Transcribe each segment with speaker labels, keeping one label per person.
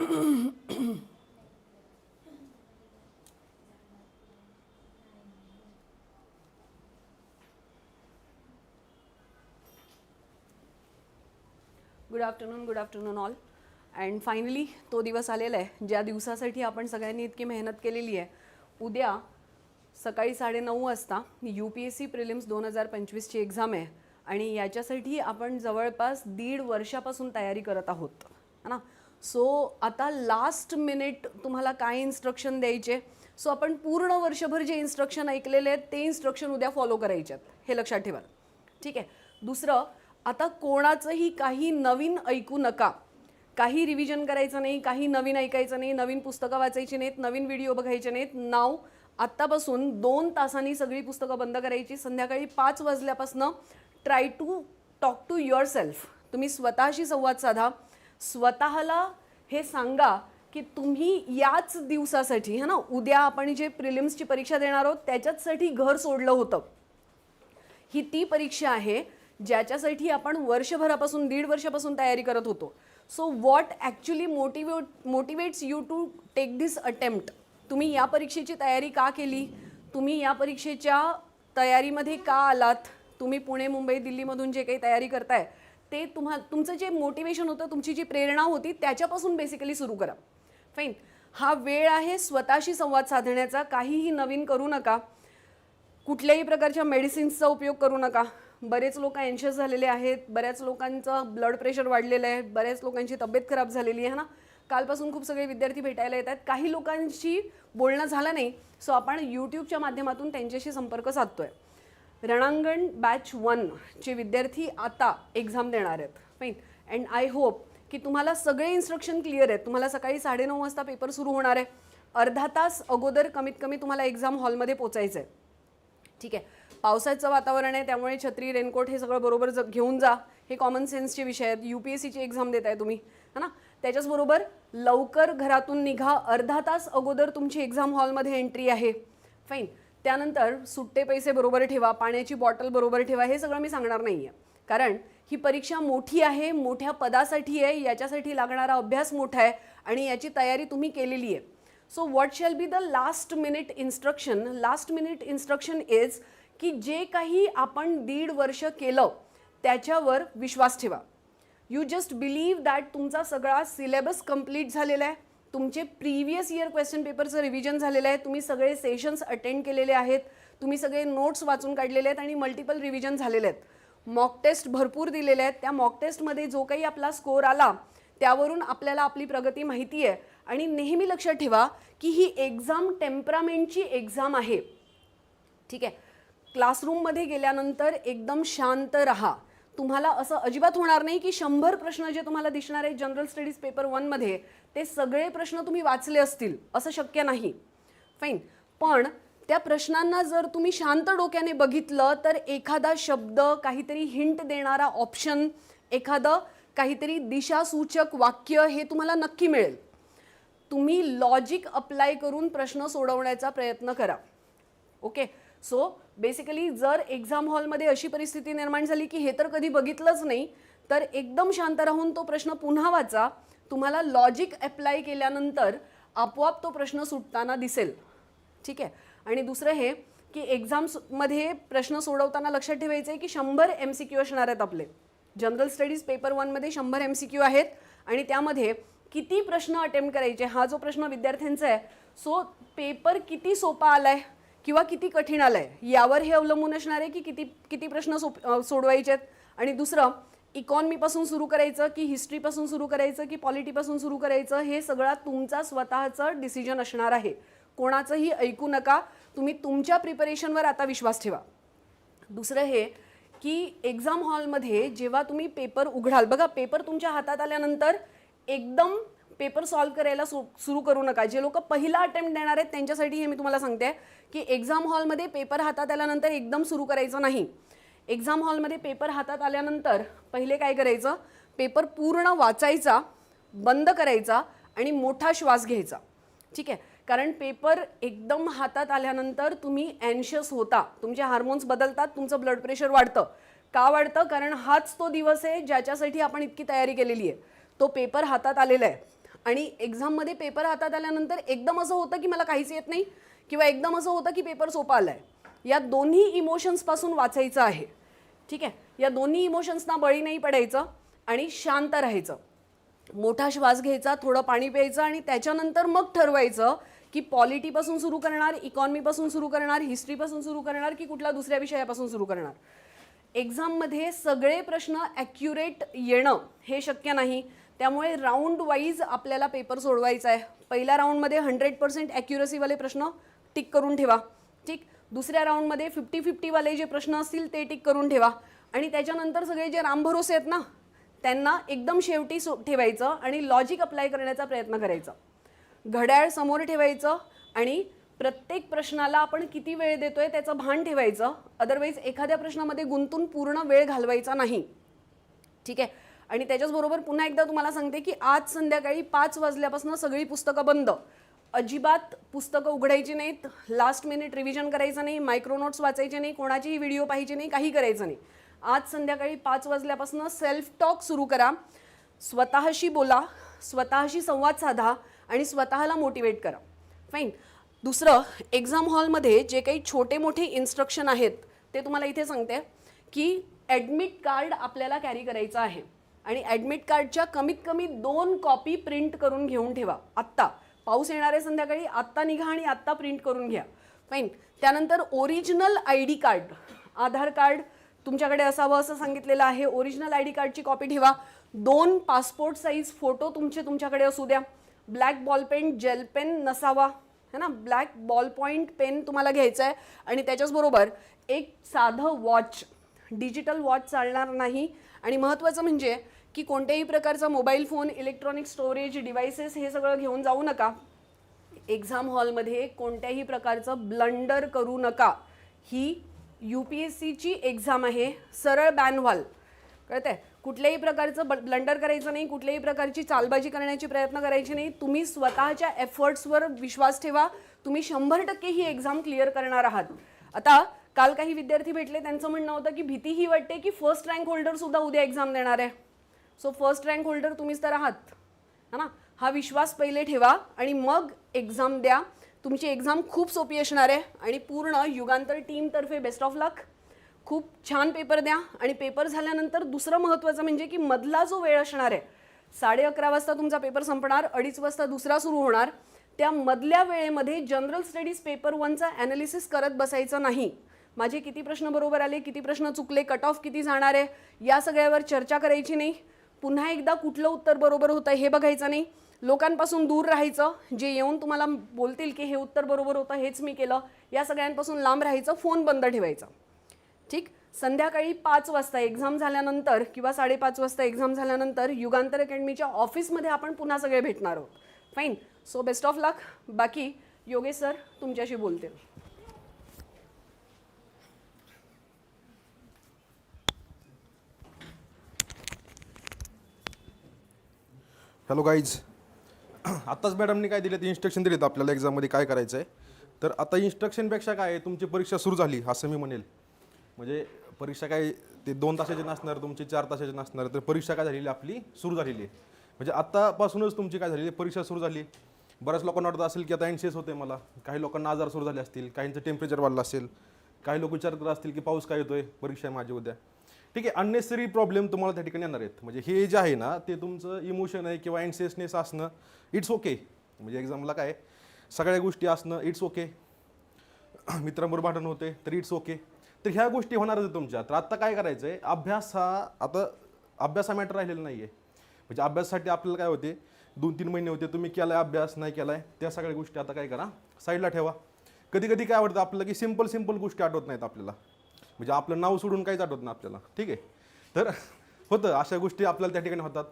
Speaker 1: Good afternoon good afternoon all and finally तो दिवस आलेला आहे ज्या दिवसासाठी आपण सगळ्यांनी इतकी मेहनत केलेली आहे. उद्या सकाळी साडेनऊ वाजता U P S C prelims दोन हजार पंचवीसची एक्झाम आहे. आणि याच्यासाठी आपण जवळपास दीड वर्षापासून तयारी करत आहोत. है ना? सो आता लास्ट मिनिट तुम्हाला काय इन्स्ट्रक्शन द्यायचे? सो आपण पूर्ण वर्षभर जे इन्स्ट्रक्शन ऐकलेले आहेत ते इन्स्ट्रक्शन उद्या फॉलो करायचे आहेत. हे लक्षात ठेवा. ठीक आहे? दुसरं आता कोणाचंही काही नवीन ऐकू नका. काही रिव्हिजन करायचं नाही काही नवीन ऐकायचं नाही नवीन पुस्तकं वाचायची नाहीत नवीन व्हिडिओ बघायचे नाहीत. नाव आत्तापासून दोन तासांनी सगळी पुस्तकं बंद करायची. संध्याकाळी पाच वाजल्यापासनं try to talk to yourself तुम्ही स्वतःशी संवाद साधा. स्वतःला हे सांगा की तुम्ही याच दिवसासाठी है ना उद्या आपण जे प्रिलिम्सची परीक्षा देणार आहोत त्याच्याचसाठी घर सोडलं होतं. ही ती परीक्षा आहे ज्याच्यासाठी आपण वर्षभरापासून दीड वर्षापासून तयारी करत होतो. So what actually motivate motivates you to take this attempt तुम्ही या परीक्षेची तयारी का केली? तुम्ही या परीक्षेच्या तयारीमध्ये का आलात? तुम्ही पुणे मुंबई दिल्लीमधून जे काही तयारी करताय ते तुम्हा तुमचं जे मोटिवेशन होतं तुमची जी प्रेरणा होती त्याच्यापासून बेसिकली सुरू करा. फाईन हा वेळ आहे स्वतःशी संवाद साधण्याचा. काहीही नवीन करू नका. कुठल्याही प्रकारच्या मेडिसिन्सचा उपयोग करू नका. बरेच लोक एन्शियस झालेले आहेत. बऱ्याच लोकांचं ब्लड प्रेशर वाढलेलं आहे. बऱ्याच लोकांची तब्येत खराब झालेली आहे ना? कालपासून खूप सगळे विद्यार्थी भेटायला येत आहेत. काही लोकांशी बोलणं झालं नाही सो आपण यूट्यूबच्या माध्यमातून त्यांच्याशी संपर्क साधतो आहे रणांगण बॅच वनचे विद्यार्थी आता एक्झाम देणार आहेत. फाईन अँड आय होप की तुम्हाला सगळे इन्स्ट्रक्शन क्लिअर आहेत. तुम्हाला सकाळी साडेनऊ वाजता पेपर सुरू होणार आहे. अर्धा तास अगोदर कमीत कमी तुम्हाला एक्झाम हॉलमध्ये पोचायचं आहे ठीक आहे. पावसाचं वातावरण आहे त्यामुळे छत्री रेनकोट हे सगळं बरोबर ज घेऊन जा. हे कॉमन सेन्सचे विषय आहेत. यू पी एस सीची एक्झाम देत आहे तुम्ही. है ना? त्याच्याचबरोबर लवकर घरातून निघा. अर्धा तास अगोदर तुमची एक्झाम हॉलमध्ये एंट्री आहे. फाईन त्यानंतर सुट्टे पैसे बरोबर ठेवा पाण्याची बॉटल बरोबर ठेवा हे सगळं मी सांगणार नाही आहे कारण ही परीक्षा मोठी आहे मोठ्या पदासाठी आहे याच्यासाठी लागणारा अभ्यास मोठा आहे आणि याची तयारी तुम्ही केलेली आहे. So what shall be the last minute instruction last minute instruction is की जे काही आपण दीड वर्ष केलं त्याच्यावर विश्वास ठेवा. यू जस्ट बिलीव्ह दॅट तुमचा सगळा सिलेबस कंप्लीट झालेला आहे. तुमचे प्रिव्हियस इयर क्वेश्चन पेपरचं रिव्हिजन झालेलं आहे. तुम्ही सगळे सेशन्स अटेंड केलेले आहेत. तुम्ही सगळे नोट्स वाचून काढलेले आहेत आणि मल्टिपल रिव्हिजन झालेले आहेत. मॉक टेस्ट भरपूर दिलेले आहेत. त्या मॉक टेस्टमध्ये जो काही आपला स्कोअर आला त्यावरून आपल्याला आपली प्रगती माहिती आहे. आणि नेहमी लक्षात ठेवा की ही एक्झाम टेम्परामेंटची एक्झाम आहे. ठीक आहे? क्लासरूममध्ये गेल्यानंतर एकदम शांत राहा. तुम्हाला असं अजिबात होणार नाही की शंभर प्रश्न जे तुम्हाला दिसणार आहेत जनरल स्टडीज पेपर वनमध्ये ते सगळे प्रश्न तुम्ही वाचले असतील असं शक्य नाही. फाईन पण त्या प्रश्नांना जर तुम्ही शांत डोक्याने बघितलं तर एखादा शब्द काहीतरी हिंट देणारा ऑप्शन एखादं काहीतरी दिशासूचक वाक्य हे तुम्हाला नक्की मिळेल. तुम्ही लॉजिक अप्लाय करून प्रश्न सोडवण्याचा प्रयत्न करा. ओके सो बेसिकली जर एक्झाम हॉलमध्ये अशी परिस्थिती निर्माण झाली की हे तर कधी बघितलंच नाही तर एकदम शांत राहून तो प्रश्न पुन्हा वाचा. तुम्हाला लॉजिक अप्लाय केल्यानंतर आपोआप तो प्रश्न सुटताना दिसेल. ठीक आहे? आणि दुसरं हे की एक्झाम्समध्ये प्रश्न सोडवताना लक्षात ठेवायचं आहे की शंभर एम सी क्यू असणार आहेत आपले. जनरल स्टडीज पेपर वनमध्ये शंभर एम सी क्यू आहेत आणि त्यामध्ये किती प्रश्न अटेम्प्ट करायचे हा जो प्रश्न विद्यार्थ्यांचा आहे. सो पेपर किती सोपा आला आहे किंवा किती कठीण आलं आहे यावर हे अवलंबून असणार आहे की किती किती प्रश्न सोप सोडवायचे आहेत? आणि दुसरं इकॉनॉमीपासून सुरू करायचं की हिस्ट्रीपासून सुरू करायचं की पॉलिटीपासून सुरू करायचं हे सगळा तुमचा स्वतःचं डिसिजन असणार आहे. कोणाचंही ऐकू नका. तुम्ही तुमच्या प्रिपरेशनवर आता विश्वास ठेवा. दुसरं हे की एक्झाम हॉलमध्ये जेव्हा तुम्ही पेपर उघडाल बघा पेपर तुमच्या हातात आल्यानंतर एकदम पेपर सॉल्व करायला सु सुरू करू नका. जे लोक पहिला अटेम्प्ट देणार आहेत त्यांच्यासाठी हे मी तुम्हाला सांगते की एक्झाम हॉलमध्ये पेपर हातात आल्यानंतर एकदम सुरू करायचं नाही. एक्झाम हॉलमध्ये पेपर हातात आल्यानंतर पहिले काय करायचं पेपर पूर्ण वाचायचा बंद करायचा आणि मोठा श्वास घ्यायचा. ठीक आहे? कारण पेपर एकदम हातात आल्यानंतर तुम्ही अँशियस होता. तुमचे हार्मोन्स बदलतात तुमचं ब्लड प्रेशर वाढतं. का वाढतं? कारण हाच तो दिवस आहे ज्याच्यासाठी आपण इतकी तयारी केलेली आहे. तो पेपर हातात आलेला आहे. आणि एक्झाममध्ये पेपर हातात आल्यानंतर एकदम असं होतं की मला काहीच येत नाही किंवा एकदम असं होतं की पेपर सोपा आहे या दोन्ही इमोशन्सपासून वाचायचं आहे. ठीक आहे? या दोन्ही इमोशन्सना बळी नाही पडायचं आणि शांत राहायचं. मोठा श्वास घ्यायचा थोडं पाणी प्यायचं आणि त्याच्यानंतर मग ठरवायचं की पॉलिटीपासून सुरू करणार इकॉनॉमीपासून सुरू करणार हिस्ट्रीपासून सुरू करणार की कुठल्या दुसऱ्या विषयापासून सुरू करणार? एक्झाममध्ये सगळे प्रश्न ॲक्युरेट येणं हे शक्य नाही. त्यामुळे राऊंड वाईज आपल्याला पेपर सोडवायचा आहे. पहिल्या राऊंडमध्ये हंड्रेड पर्सेंट ॲक्युरसीवाले प्रश्न टिक करून ठेवा. ठीक? दुसऱ्या राऊंडमध्ये फिफ्टी फिफ्टीवाले जे प्रश्न असतील ते टिक करून ठेवा. आणि त्याच्यानंतर सगळे जे रामभरोसे आहेत ना त्यांना एकदम शेवटी सो ठेवायचं आणि लॉजिक अप्लाय करण्याचा प्रयत्न करायचा. घड्याळ समोर ठेवायचं आणि प्रत्येक प्रश्नाला आपण किती वेळ देतोय त्याचं भान ठेवायचं. अदरवाईज एखाद्या प्रश्नामध्ये गुंतून पूर्ण वेळ घालवायचा नाही. ठीक आहे? आणि त्याच्याचबरोबर पुन्हा एकदा तुम्हाला सांगते की आज संध्याकाळी पाच वाजल्यापासून सगळी पुस्तकं बंद. अजिबात पुस्तकं उघडायची नाहीत. लास्ट मिनिट रिव्हिजन करायचं नाही मायक्रो नोट्स वाचायचे नाही कोणाचीही व्हिडिओ पाहिजे नाही काही करायचं नाही. आज संध्याकाळी पाच वाजल्यापासून सेल्फ टॉक सुरू करा. स्वतःशी बोला स्वतःशी संवाद साधा आणि स्वतःला मोटिवेट करा. फाईन दुसरं एक्झाम हॉलमध्ये जे काही छोटे मोठे इन्स्ट्रक्शन आहेत ते तुम्हाला इथे सांगते की ॲडमिट कार्ड आपल्याला कॅरी करायचं आहे. आणि ॲडमिट कार्डच्या कमीत कमी दोन कॉपी प्रिंट करून घेऊन ठेवा. आत्ता. पाऊस येणार आहे संध्याकाळी आत्ता निघा आणि आत्ता प्रिंट करून घ्या. फाईन त्यानंतर original I D card Aadhaar card तुमच्याकडे असावं असं सांगितलेलं आहे. ओरिजिनल आय डी कार्डची कॉपी ठेवा. दोन पासपोर्ट साईज फोटो तुमचे तुमच्याकडे असू द्या. Black ball pen gel pen नसावा. है ना? ब्लॅक बॉल पॉईंट पेन तुम्हाला घ्यायचं आहे आणि त्याच्याचबरोबर एक साधं वॉच डिजिटल वॉच चालणार नाही. आणि महत्त्वाचं म्हणजे की कोणत्याही प्रकारचा mobile phone electronic storage devices हे सगळं घेऊन जाऊ नका. एक्झाम हॉलमध्ये कोणत्याही प्रकारचं ब्लंडर करू नका. ही यू पी एस सीची एक्झाम आहे. सरळ बॅन व्हाल आहे कुठल्याही प्रकारचं ब ब्लंडर करायचं नाही कुठल्याही प्रकारची चालबाजी करण्याची प्रयत्न करायची नाही. तुम्ही स्वतःच्या एफर्ट्सवर विश्वास ठेवा. तुम्ही शंभर टक्के ही एक्झाम क्लिअर करणार आहात. आता काल काही विद्यार्थी भेटले त्यांचं म्हणणं होतं की भीती ही वाटते की फर्स्ट रँक होल्डर सुद्धा उद्या एक्झाम देणार आहे. सो फर्स्ट रँक होल्डर तुम्हीच तर आहात. है ना? हा विश्वास पहिले ठेवा आणि मग एक्झाम द्या. तुमची एक्झाम खूप सोपी असणार आहे आणि पूर्ण युगांतर टीमतर्फे बेस्ट ऑफ लक खूप छान पेपर द्या आणि पेपर झाल्यानंतर दुसरं महत्त्वाचं म्हणजे की मधला जो वेळ असणार आहे साडे अकरा वाजता तुमचा पेपर संपणार अडीच वाजता दुसरा सुरू होणार. त्या मधल्या वेळेमध्ये जनरल स्टडीज पेपर वनचा ॲनालिसिस करत बसायचं नाही. माझे किती प्रश्न बरोबर आले किती प्रश्न चुकले कट ऑफ किती जाणार आहे या सगळ्यावर चर्चा करायची नाही. पुन्हा एकदा कुठलं उत्तर बरोबर होतं हे बघायचं नाही. लोकांपासून दूर राहायचं जे येऊन तुम्हाला बोलतील की हे उत्तर बरोबर होतं हेच मी केलं. या सगळ्यांपासून लांब राहायचं फोन बंद ठेवायचा. ठीक? संध्याकाळी पाच वाजता एक्झाम झाल्यानंतर किंवा साडेपाच वाजता एक्झाम झाल्यानंतर युगांतर अकॅडमीच्या ऑफिसमध्ये आपण पुन्हा सगळे भेटणार आहोत. Fine so best of luck बाकी योगेश सर तुमच्याशी बोलतील.
Speaker 2: हॅलो गाईज आत्ताच मॅडमनी काय दिले ते इन्स्ट्रक्शन दिलेत आपल्याला एक्झाममध्ये काय करायचं आहे तर आता इन्स्ट्रक्शनपेक्षा काय आहे? तुमची परीक्षा सुरू झाली असं मी म्हणेल. म्हणजे परीक्षा काय ते दोन तासाची नसणार तुमची चार तासाची नसणार तर परीक्षा काय झालेली? आपली सुरू झालेली आहे. म्हणजे आत्तापासूनच तुमची काय झालेली? आहे परीक्षा सुरू झाली. बऱ्याच लोकांना वाटत असेल की आता एनसीएस होते मला. काही लोकांना आजार सुरू झाले असतील काहींचं टेम्परेचर वाढलं असेल. काही लोक विचार करत असतील की पाऊस काय येतोय परीक्षा आहे माझी उद्या. ठीक आहे अननेसरी प्रॉब्लेम तुम्हाला त्या ठिकाणी येणार आहेत. म्हणजे हे जे आहे ना ते तुमचं इमोशन आहे किंवा अँसियसनेस असणं इट्स ओके म्हणजे एक्झामला काय सगळ्या गोष्टी असणं इट्स ओके मित्रांबरोबर भांडण होते तर इट्स ओके तर ह्या गोष्टी होणारच आहेत तुमच्या तर आत्ता काय करायचं आहे अभ्यास हा आता अभ्यास हा मॅटर राहिलेला नाही आहे म्हणजे अभ्यासासाठी आपल्याला काय होते दोन तीन महिने होते तुम्ही केला आहे अभ्यास नाही केला आहे त्या सगळ्या गोष्टी आता काय करा साईडला ठेवा. कधी कधी काय आवडतं आपल्याला की सिंपल सिंपल गोष्टी आठवत नाहीत आपल्याला. म्हणजे आपलं नाव सोडून काहीच आठवत नाही आपल्याला. ठीक आहे? तर होतं अशा गोष्टी आपल्याला त्या ठिकाणी होतात.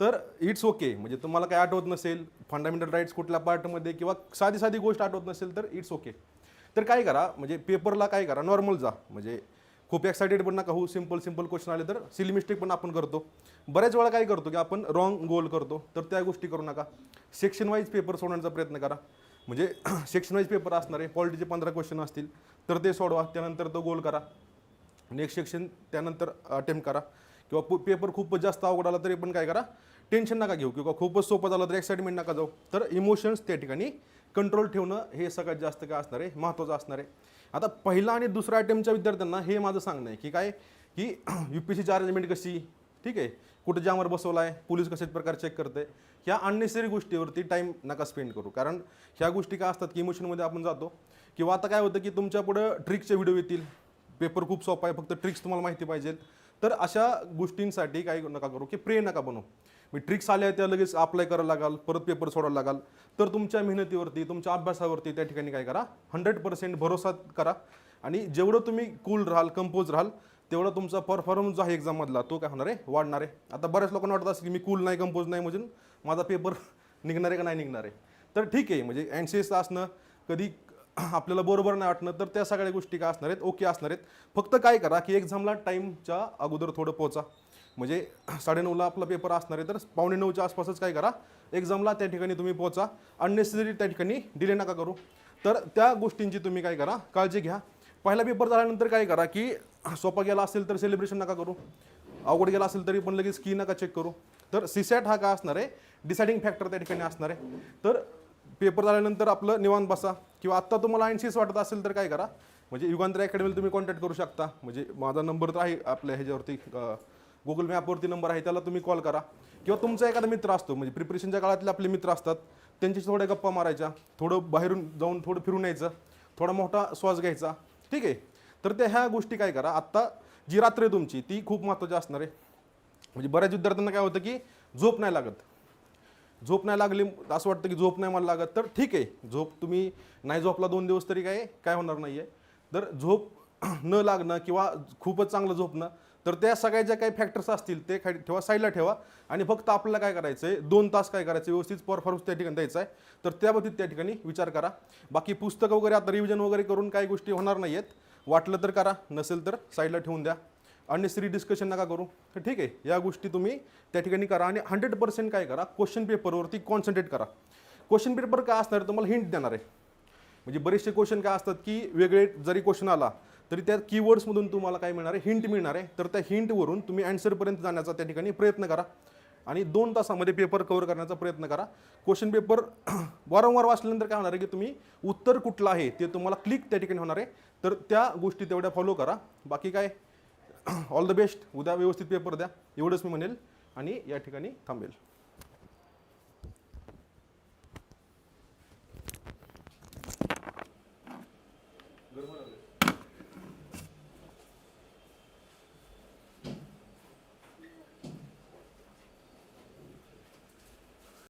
Speaker 2: तर इट्स ओके म्हणजे तुम्हाला काय आठवत नसेल फंडामेंटल राईट्स कुठल्या पार्टमध्ये किंवा साधी साधी गोष्ट आठवत नसेल तर इट्स ओके तर काय करा म्हणजे पेपरला काय करा नॉर्मल जा. म्हणजे खूप एक्सायटेड पण नका होऊ सिंपल सिंपल क्वेश्चन आले तर सिली मिस्टेक पण आपण करतो. बऱ्याच वेळा काय करतो की आपण रॉंग गोल करतो तर त्या गोष्टी करू नका. सेक्शन वाईज पेपर सोडण्याचा प्रयत्न करा. म्हणजे सेक्शन वाईज पेपर असणार आहे पॉलिटीचे पंधरा क्वेश्चन असतील तर ते सोडवा त्यानंतर तो गोल करा. नेक्स्ट सेक्शन त्यानंतर अटेम्प्ट करा. किंवा पेपर खूप जास्त अवघड आला तरी पण काय करा. टेन्शन नका घेऊ किंवा खूपच सोपं झालं तर एक्साइटमेंट नका जाऊ. तर इमोशन्स त्या ठिकाणी कंट्रोल ठेवणं हे सगळ्यात जास्त काय असणार आहे? महत्त्वाचं असणार आहे. आता पहिला आणि दुसऱ्या अटेम्प्टच्या विद्यार्थ्यांना हे माझं सांगणं आहे की काय? की यू पी सीची अरेंजमेंट कशी? ठीक आहे. कुठं जामवर बसवला आहे पोलीस कशा प्रकार चेक करते ह्या अननेसरी गोष्टीवरती टाईम नका स्पेंड करू. कारण ह्या गोष्टी काय असतात की इमोशनमध्ये आपण जातो. किंवा आता काय होतं की तुमच्या पुढं ट्रिकचे व्हिडिओ येतील. पेपर खूप सोपा आहे फक्त ट्रिक्स तुम्हाला माहिती पाहिजे तर अशा गोष्टींसाठी काय नका करू की प्रे नका बनू. मी ट्रिक्स आल्या त्या लगेच अप्लाय करायला लागाल परत पेपर सोडायला लागाल. तर तुमच्या मेहनतीवरती तुमच्या अभ्यासावरती त्या ठिकाणी काय करा हंड्रेड पर्सेंट भरोसा करा. आणि जेवढं तुम्ही कूल राहाल कंपोज राहाल तेवढा तुमचा परफॉर्मन्स जो आहे एक्झाममधला तो काय होणार आहे? वाढणार आहे. आता बऱ्याच लोकांना वाटत असं की मी कूल नाही कंपोज नाही म्हणजे माझा पेपर निघणार आहे का नाही निघणार आहे? तर ठीक आहे म्हणजे एन सी एस असणं कधी आपल्याला बरोबर नाही वाटणं तर त्या सगळ्या गोष्टी काय असणार आहेत? ओके असणार आहेत. फक्त काय करा की एक्झामला टाईमच्या अगोदर थोडं पोचा. म्हणजे साडेनऊला आपला पेपर असणार आहे तर पावणे नऊच्या आसपासच काय करा. एक्झामला त्या ठिकाणी तुम्ही पोचा. अननेसेसरी त्या ठिकाणी डिले नका करू. तर त्या गोष्टींची तुम्ही काय करा काळजी घ्या. पहिला पेपर झाल्यानंतर काय करा की सोपा गेला असेल तर सेलिब्रेशन नका करू. अवघड गेला असेल तरी पण लगेच की नका चेक करू. तर सीसॅट हा काय असणार आहे? डिसायडिंग फॅक्टर त्या ठिकाणी असणार आहे. तर पेपर झाल्यानंतर आपलं निवांत बसा. किंवा आत्ता तुम्हाला ऐंशीच वाटत असेल तर काय करा. म्हणजे युगांतर अकॅडमीला तुम्ही कॉन्टॅक्ट करू शकता. म्हणजे माझा नंबर तर आहे आपल्या ह्याच्यावरती गुगल मॅपवरती नंबर आहे त्याला तुम्ही कॉल करा. किंवा तुमचा एखादा मित्र असतो म्हणजे प्रिपरेशनच्या काळातले आपले मित्र असतात त्यांच्याशी थोड्या गप्पा मारायच्या थोडं बाहेरून जाऊन थोडं फिरून यायचं थोडा मोठा श्वास घ्यायचा. ठीक आहे? तर त्या ह्या गोष्टी काय करा. आत्ता जी रात्र आहे तुमची ती खूप महत्त्वाची असणार आहे. म्हणजे बऱ्याच विद्यार्थ्यांना काय होतं की झोप नाही लागत. झोप नाही लागली असं वाटतं की झोप नाही मला लागत. तर ठीक आहे झोप तुम्ही नाही झोपला दोन दिवस तरी काय काय होणार नाही आहे तर झोप न लागणं किंवा खूपच चांगलं झोपणं तर त्या सगळ्या ज्या काही फॅक्टर्स असतील ते काय ठेवा साईडला ठेवा. आणि फक्त आपल्याला काय करायचं आहे दोन तास काय करायचं व्यवस्थित परफॉर्मन्स त्या ठिकाणी द्यायचा आहे तर त्या त्या ठिकाणी विचार करा. बाकी पुस्तकं वगैरे आता रिव्हिजन वगैरे करून काही गोष्टी होणार नाही आहेत वाटलं तर करा नसेल तर साईडला ठेवून द्या. अननेसरी डिस्कशन नका करू. तर ठीक आहे या गोष्टी तुम्ही त्या ठिकाणी करा आणि हंड्रेड पर्सेंट काय करा क्वेश्चन पेपरवरती कॉन्सन्ट्रेट करा. क्वेश्चन पेपर काय असणार आहे तुम्हाला हिंट देणार आहे. म्हणजे बरेचसे क्वेश्चन काय असतात की वेगळे जरी क्वेश्चन आला तरी त्या कीवर्ड्समधून तुम्हाला काय मिळणार आहे? हिंट मिळणार आहे. तर त्या हिंटवरून तुम्ही अँसरपर्यंत जाण्याचा त्या ठिकाणी प्रयत्न करा. आणि दोन तासामध्ये पेपर कव्हर करण्याचा प्रयत्न करा. क्वेश्चन पेपर वारंवार वाचल्यानंतर काय होणार आहे की तुम्ही उत्तर कुठलं आहे ते तुम्हाला क्लिक त्या ठिकाणी होणार आहे. तर त्या गोष्टी तेवढ्या फॉलो करा. बाकी काय? ऑल द बेस्ट उद्या व्यवस्थित पेपर द्या. एवढंच मी म्हणेल आणि या ठिकाणी थांबेल.